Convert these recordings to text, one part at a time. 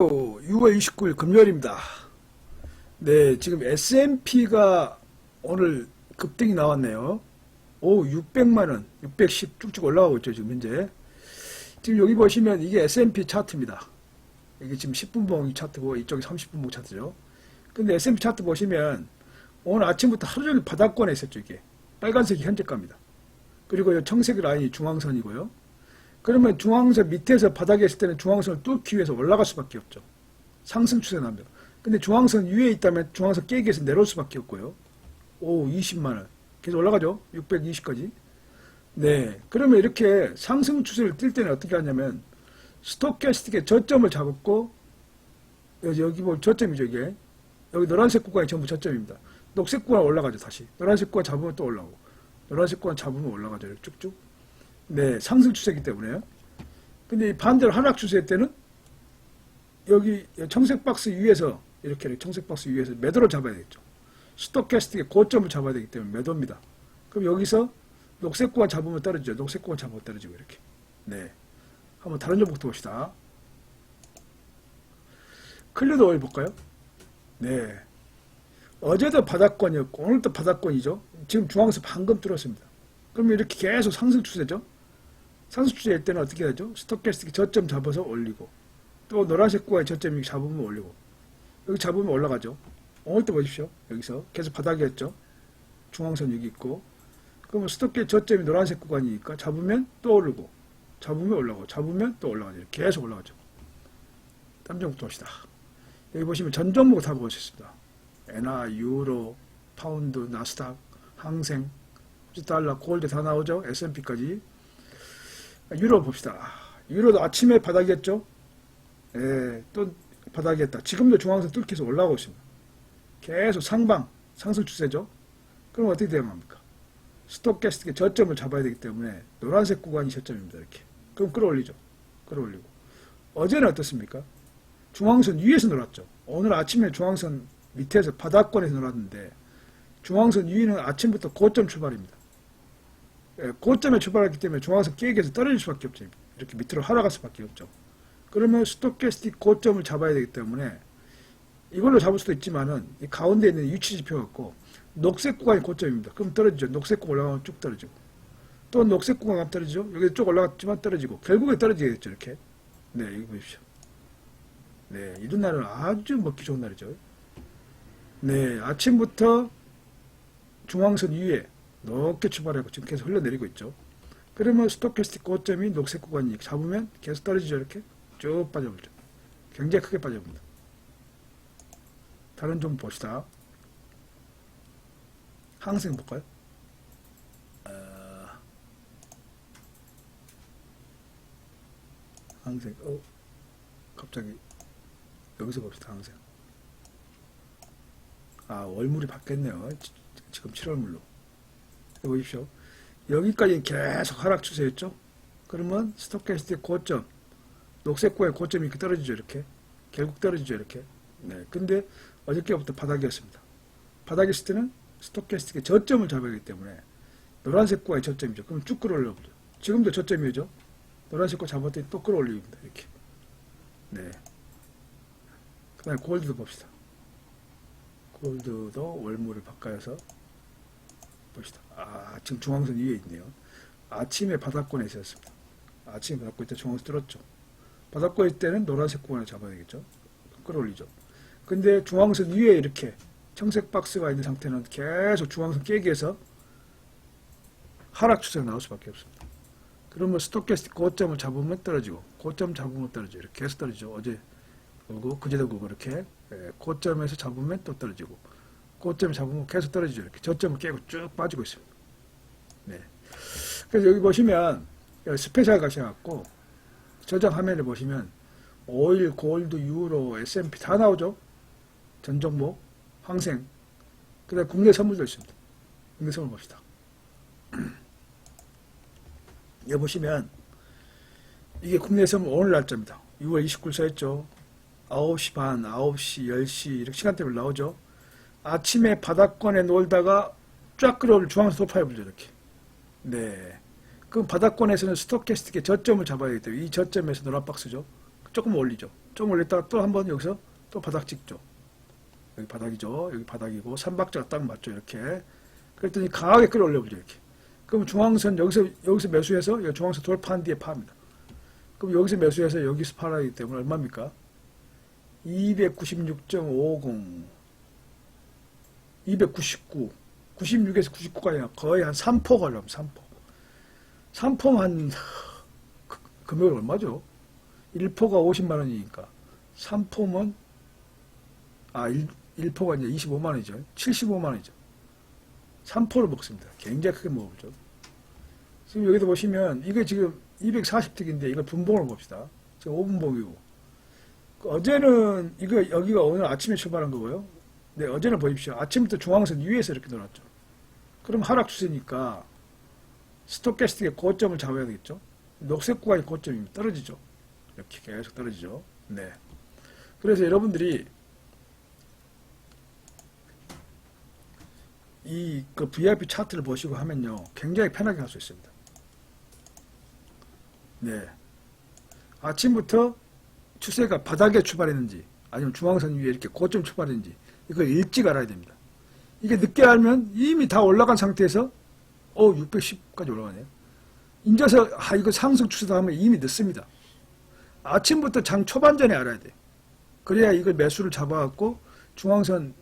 6월 29일 금요일입니다. 네, 지금 S&P가 오늘 급등이 나왔네요. 오, 600만 원, 610 쭉쭉 올라가고 있죠, 지금 현재. 지금 여기 보시면 이게 S&P 차트입니다. 이게 지금 10분 봉 차트고 이쪽이 30분 봉 차트죠. 근데 S&P 차트 보시면 오늘 아침부터 하루 종일 바닥권에 있었죠, 이게. 빨간색이 현재가입니다. 그리고 이 청색 라인이 중앙선이고요. 그러면 중앙선 밑에서 바닥에 있을 때는 중앙선을 뚫기 위해서 올라갈 수밖에 없죠. 상승 추세 나면. 근데 중앙선 위에 있다면 중앙선 깨기 위해서 내려올 수밖에 없고요. 오, 20만원. 계속 올라가죠. 620까지. 네. 그러면 이렇게 상승 추세를 뛸 때는 어떻게 하냐면, 스토캐스틱의 저점을 잡고, 여기, 뭐 저점이죠, 이게. 여기 노란색 구간이 전부 저점입니다. 녹색 구간 올라가죠, 다시. 노란색 구간 잡으면 또 올라오고. 노란색 구간 잡으면 올라가죠, 쭉쭉. 네, 상승 추세이기 때문에요. 근데 이 반대로 하락 추세 때는 여기 청색 박스 위에서 이렇게 청색 박스 위에서 매도를 잡아야 되겠죠. 스토캐스틱의 고점을 잡아야 되기 때문에 매도입니다. 그럼 여기서 녹색 구간 잡으면 떨어지죠. 녹색 구간 잡으면 떨어지고 이렇게. 네. 한번 다른 종목도 봅시다. 클리드 오일 볼까요? 네. 어제도 바닥권이었고 오늘도 바닥권이죠. 지금 중앙선 방금 뚫었습니다. 그러면 이렇게 계속 상승 추세죠. 상승 추세일 때는 어떻게 하죠? 스토캐스틱 저점 잡아서 올리고 또 노란색 구간에 저점 잡으면 올리고 여기 잡으면 올라가죠. 오늘도 보십시오. 여기서 계속 바닥이었죠. 중앙선 여기 있고 그러면 스토캐 저점이 노란색 구간이니까 잡으면 또 오르고 잡으면 올라가고 잡으면 또 올라가죠. 계속 올라가죠. 땀 종목 봅시다. 여기 보시면 전 종목 다수 있습니다. 엔화, 유로, 파운드, 나스닥, 항생, 달러, 골드 다 나오죠. S&P까지. 유로 봅시다. 유로도 아침에 바닥이었죠. 예, 또 바닥이었다. 지금도 중앙선 뚫기해서 올라오고 있습니다. 계속 상방, 상승 추세죠. 그럼 어떻게 대응합니까? 스톡캐스틱의 저점을 잡아야 되기 때문에 노란색 구간이 저점입니다. 이렇게. 그럼 끌어올리죠. 끌어올리고. 어제는 어떻습니까? 중앙선 위에서 놀았죠. 오늘 아침에 중앙선 밑에서 바닥권에서 놀았는데 중앙선 위는 아침부터 고점 출발입니다. 예, 고점에 출발했기 때문에 중앙선 위해서 떨어질 수밖에 없죠. 이렇게 밑으로 하락할 수밖에 없죠. 그러면 스토캐스틱 고점을 잡아야 되기 때문에 이걸로 잡을 수도 있지만은 이 가운데 있는 위치 지표 갖고 녹색 구간이 고점입니다. 그럼 떨어지죠. 녹색 구간 올라가면 쭉 떨어지고 또 녹색 구간 가면 떨어지죠. 여기 쭉 올라갔지만 떨어지고 결국에 떨어지겠죠. 이렇게. 네, 이거 보십시오. 네, 이런 날은 아주 먹기 좋은 날이죠. 네, 아침부터 중앙선 위에 높게 출발하고 지금 계속 흘러내리고 있죠. 그러면 스토캐스틱 고점이 녹색 구간이 잡으면 계속 떨어지죠. 이렇게 쭉 빠져버리죠. 굉장히 크게 빠져버립니다. 다른 좀 봅시다. 항생 볼까요? 어, 항생, 어, 갑자기 여기서 봅시다. 항생. 아, 월물이 바뀌었네요. 지- 지금 7월물로. 보십시오. 여기까지 계속 하락 추세였죠? 그러면 스토캐스틱 고점, 녹색고의 고점이 이렇게 떨어지죠, 이렇게. 결국 떨어지죠, 이렇게. 네. 근데 어저께부터 바닥이었습니다. 바닥이었을 때는 스토캐스틱의 저점을 잡아야 하기 때문에 노란색 고의 저점이죠. 그럼 쭉 끌어올려보죠. 지금도 저점이죠. 노란색 고 잡았더니 또 끌어올립니다, 이렇게. 네. 그 다음에 골드도 봅시다. 골드도 월물을 바꿔서 봅시다. 아, 지금 중앙선 위에 있네요. 아침에 바닥권에 있었습니다. 아침에 바닥권 있다 중앙선 뚫었죠. 바닥권 있을 때는 노란색 구간을 잡아야 되겠죠. 끌어올리죠. 근데 중앙선 위에 이렇게 청색 박스가 있는 상태는 계속 중앙선 깨기 위해서 하락 추세가 나올 수밖에 없습니다. 그러면 스토캐스틱 고점을 잡으면 떨어지고 고점 잡으면 떨어지고 이렇게 계속 떨어지죠. 어제 그리고 그제도 그거 이렇게 예, 고점에서 잡으면 또 떨어지고 고점 잡으면 계속 떨어지죠. 이렇게 저점을 깨고 쭉 빠지고 있습니다. 네. 그래서 여기 보시면 여기 스페셜 가셔갖고 저장 화면을 보시면 오일, 골드, 유로, S&P 다 나오죠. 전 종목, 항생. 그다음 국내 선물도 있습니다. 국내 선물 봅시다. 여기 보시면 이게 국내 선물 오늘 날짜입니다. 6월 29일 써있죠. 9시 반, 9시, 10시 이렇게 시간대별 나오죠. 아침에 바닥권에 놀다가 쫙 끌어올 중앙에서 높아요, 이렇게. 네. 그럼 바닥권에서는 스토캐스틱의 저점을 잡아야 되기 이 저점에서 노란 박스죠. 조금 올리죠. 좀 올렸다가 또 한 번 여기서 또 바닥 찍죠. 여기 바닥이죠. 여기 바닥이고 삼박자가 딱 맞죠. 이렇게. 그랬더니 강하게 끌어올려보죠. 이렇게. 그럼 중앙선 여기서 여기서 매수해서 여기 중앙선 돌파한 뒤에 파입니다. 그럼 여기서 매수해서 여기서 팔아야 하기 때문에 얼마입니까? 296.50 299 96에서 99까지 거의 한 3포 가려면 3포. 3포면 한 그- 금액이 얼마죠? 1포가 50만 원이니까. 3포면 아 1, 1포가 이제 25만 원이죠. 75만 원이죠. 3포를 먹습니다. 굉장히 크게 먹었죠. 지금 여기도 보시면 이게 지금 240틱인데 이걸 분봉을 봅시다. 지금 5분봉이고. 그 어제는 이거 여기가 오늘 아침에 출발한 거고요 네 어제는 보십시오. 아침부터 중앙선 위에서 이렇게 놀았죠. 그럼 하락 추세니까 스토캐스틱의 고점을 잡아야 되겠죠? 녹색 구간이 고점이면 떨어지죠. 이렇게 계속 떨어지죠. 네. 그래서 여러분들이 이 그 VIP 차트를 보시고 하면요 굉장히 편하게 할 수 있습니다. 네. 아침부터 추세가 바닥에 출발했는지 아니면 중앙선 위에 이렇게 고점 출발했는지 이걸 일찍 알아야 됩니다. 이게 늦게 알면 이미 다 올라간 상태에서 어 610까지 올라가네요. 인자서 아 이거 상승 추세다 하면 이미 늦습니다. 아침부터 장 초반전에 알아야 돼. 그래야 이걸 매수를 잡아갖고 중앙선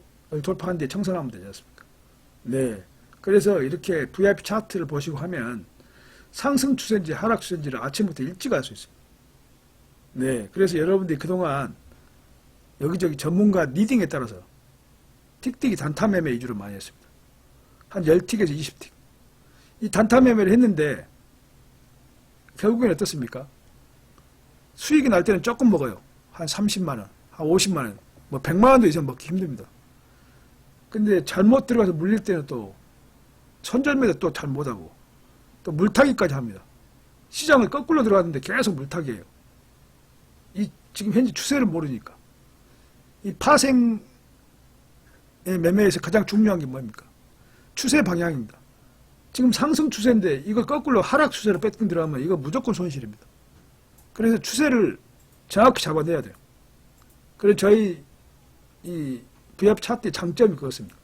뒤에 청산하면 되지 않습니까? 네. 그래서 이렇게 VIP 차트를 보시고 하면 상승 추세인지 하락 추세인지를 아침부터 일찍 알 수 있습니다. 네. 그래서 여러분들이 그동안 여기저기 전문가 리딩에 따라서 틱틱이 단타 매매 위주로 많이 했습니다. 한 10틱에서 20틱. 이 단타 매매를 했는데 결국엔 어떻습니까? 수익이 날 때는 조금 먹어요. 한 30만 원, 한 50만 원, 뭐 100만 원도 이상 먹기 힘듭니다. 근데 잘못 들어가서 물릴 때는 또 선절매도 또 잘 못하고 또 물타기까지 합니다. 시장을 거꾸로 들어갔는데 계속 물타기예요. 이 지금 현재 추세를 모르니까 이 파생의 매매에서 가장 중요한 게 뭡니까? 추세 방향입니다. 지금 상승 추세인데 이걸 거꾸로 하락 추세로 뺏긴 들어가면 이거 무조건 손실입니다. 그래서 추세를 정확히 잡아내야 돼요. 그래서 저희 이 VIP 차트의 장점이 그렇습니다.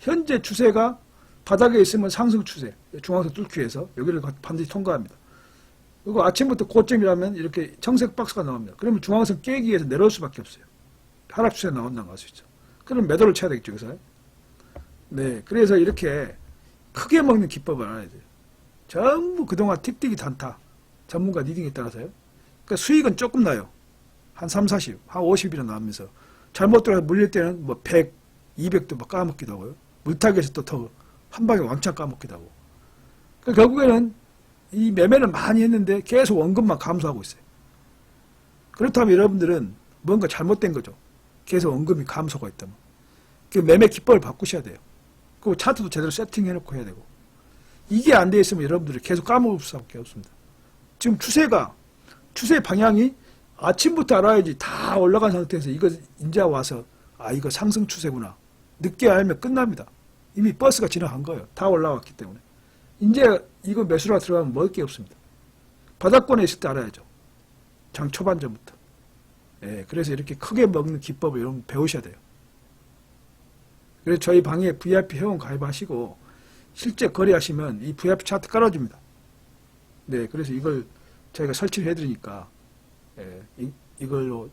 현재 추세가 바닥에 있으면 상승 추세, 중앙선 뚫기 위해서 여기를 반드시 통과합니다. 그리고 아침부터 고점이라면 이렇게 청색 박스가 나옵니다. 그러면 중앙선 깨기 위해서 내려올 수밖에 없어요. 하락 추세 나온다는 걸수 있죠. 그럼 매도를 쳐야 되겠죠, 여기서. 네, 그래서 이렇게 크게 먹는 기법을 알아야 돼요. 전부 그동안 틱틱이 단타, 전문가 리딩에 따라서요. 그러니까 수익은 조금 나요. 한 3, 40, 한 50이나 나오면서 잘못 들어서 물릴 때는 뭐 100, 200도 막 까먹기도 하고요. 물타기에서 또 더 한 방에 왕창 까먹기도 하고. 그러니까 결국에는 이 매매는 많이 했는데 계속 원금만 감소하고 있어요. 그렇다면 여러분들은 뭔가 잘못된 거죠. 계속 원금이 감소가 있다면. 그 매매 기법을 바꾸셔야 돼요. 그리고 차트도 제대로 세팅해놓고 해야 되고. 이게 안 돼 있으면 여러분들이 계속 까먹을 수밖에 없습니다. 지금 추세가 추세 방향이 아침부터 알아야지 다 올라간 상태에서 이거 이제 와서 아 이거 상승 추세구나 늦게 알면 끝납니다. 이미 버스가 지나간 거예요. 다 올라왔기 때문에 이제 이거 매수라 들어가면 먹을 게 없습니다. 바닥권에 있을 때 알아야죠. 장 초반 전부터. 예, 그래서 이렇게 크게 먹는 기법을 여러분 배우셔야 돼요. 그래서 저희 방에 VIP 회원 가입하시고 실제 거래하시면 이 VIP 차트 깔아줍니다. 네, 그래서 이걸 저희가 설치를 해드리니까 예, 이, 이걸로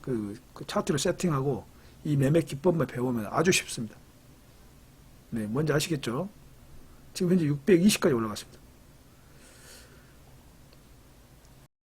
그, 그 차트를 세팅하고 이 매매 기법만 배우면 아주 쉽습니다. 네, 뭔지 아시겠죠? 지금 현재 620까지 올라갔습니다.